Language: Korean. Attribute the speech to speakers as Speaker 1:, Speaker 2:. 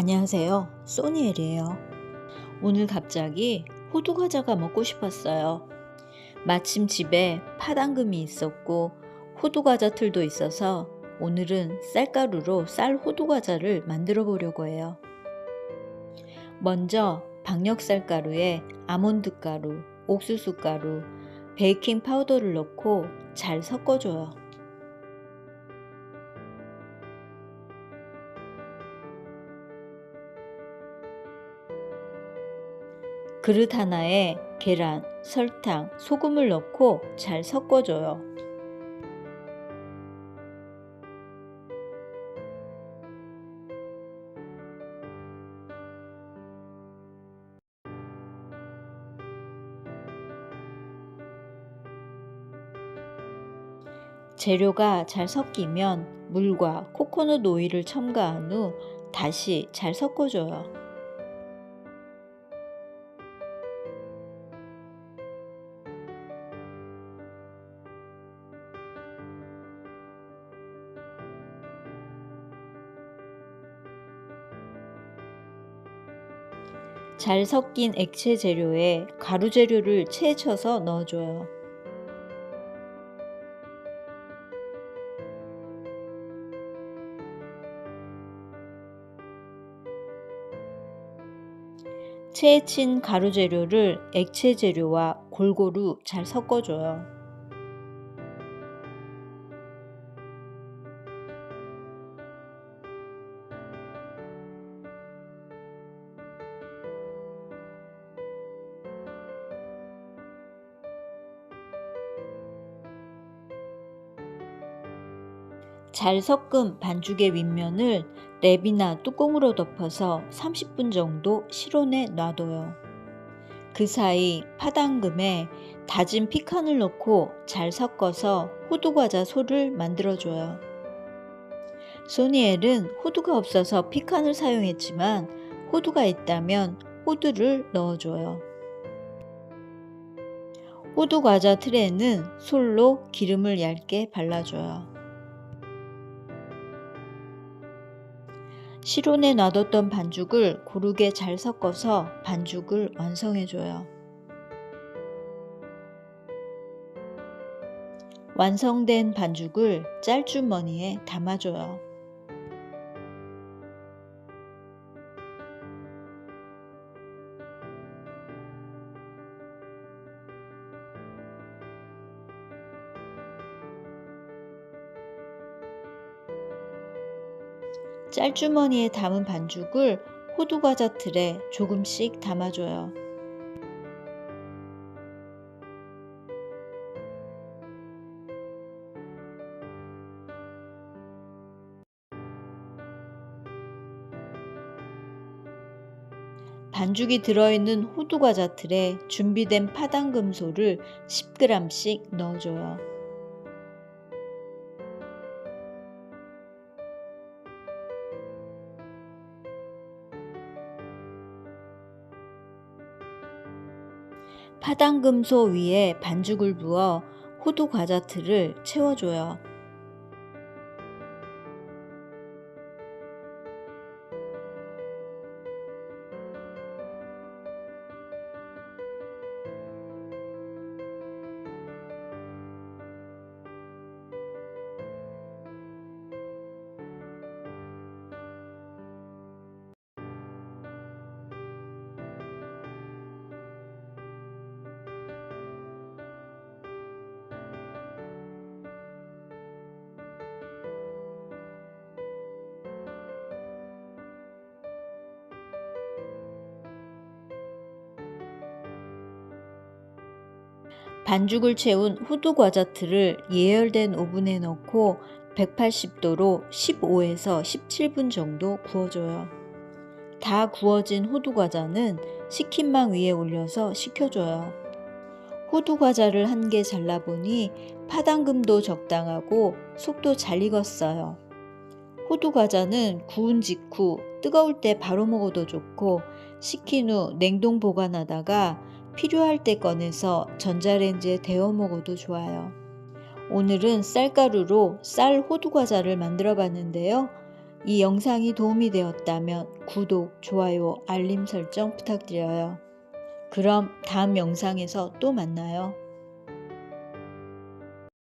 Speaker 1: 안녕하세요. 소니엘이에요. 오늘 갑자기 호두과자가 먹고 싶었어요. 마침 집에 파당금이 있었고 호두과자 틀도 있어서 오늘은 쌀가루로 쌀 호두과자를 만들어 보려고 해요. 먼저 박력쌀가루에 아몬드 가루, 옥수수 가루, 베이킹 파우더를 넣고 잘 섞어줘요. 그릇 하나에 계란, 설탕, 소금을 넣고 잘 섞어줘요. 재료가 잘 섞이면 물과 코코넛 오일을 첨가한 후 다시 잘 섞어줘요. 잘 섞인 액체 재료에 가루 재료를 채 쳐서 넣어줘요. 채친 가루 재료를 액체 재료와 골고루 잘 섞어줘요. 잘 섞은 반죽의 윗면을 랩이나 뚜껑으로 덮어서 30분 정도 실온에 놔둬요. 그 사이 파당금에 다진 피칸을 넣고 잘 섞어서 호두과자 소를 만들어줘요. 소니엘은 호두가 없어서 피칸을 사용했지만 호두가 있다면 호두를 넣어줘요. 호두과자 틀에는 솔로 기름을 얇게 발라줘요. 실온에 놔뒀던 반죽을 고르게 잘 섞어서 반죽을 완성해줘요. 완성된 반죽을 짤주머니에 담아줘요. 짤주머니에 담은 반죽을 호두과자 틀에 조금씩 담아줘요. 반죽이 들어있는 호두과자 틀에 준비된 파당금소를 10g씩 넣어줘요. 파당금소 위에 반죽을 부어 호두 과자 틀을 채워줘요. 반죽을 채운 후두 과자 틀을 예열된 오븐에 넣고 180도로 15에서 17분 정도 구워줘요. 다 구워진 호두 과자는 식힌망 위에 올려서 식혀줘요. 호두 과자를 한 개 잘라보니 파당금도 적당하고 속도 잘 익었어요. 호두 과자는 구운 직후 뜨거울 때 바로 먹어도 좋고 식힌 후 냉동 보관하다가 필요할 때 꺼내서 전자레인지에 데워 먹어도 좋아요. 오늘은 쌀가루로 쌀 호두 과자를 만들어 봤는데요. 이 영상이 도움이 되었다면 구독, 좋아요, 알림 설정 부탁드려요. 그럼 다음 영상에서 또 만나요.